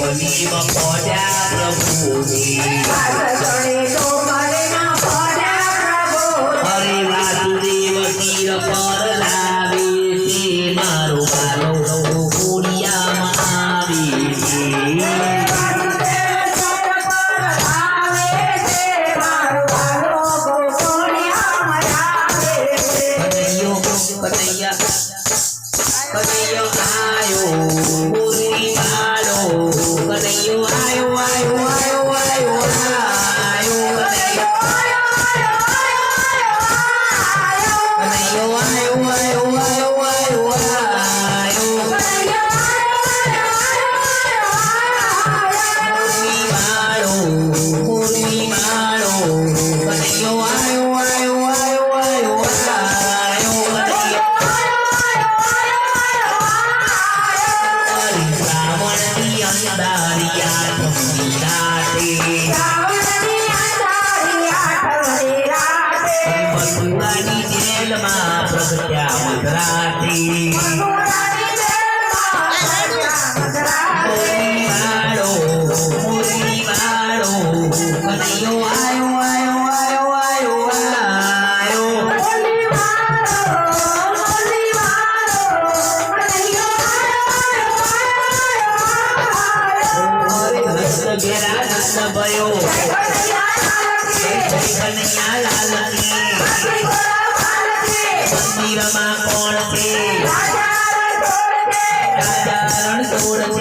વલીમાં પડ્યા પ્રભુની અરે વાસુદેવ તીર પર લાવે તે મારો મારો કોડિયામાં આવે છે But અંધારિયા ઠમની રાતે ભગવાનની જેલમાં પ્રગટ્યા મધરાતે મધરાતે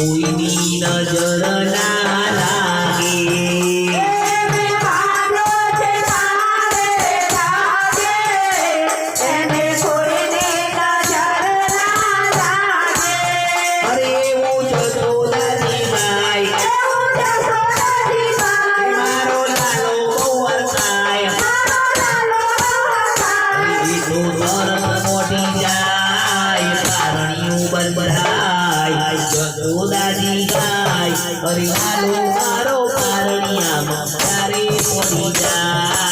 ওই নীলা yeah.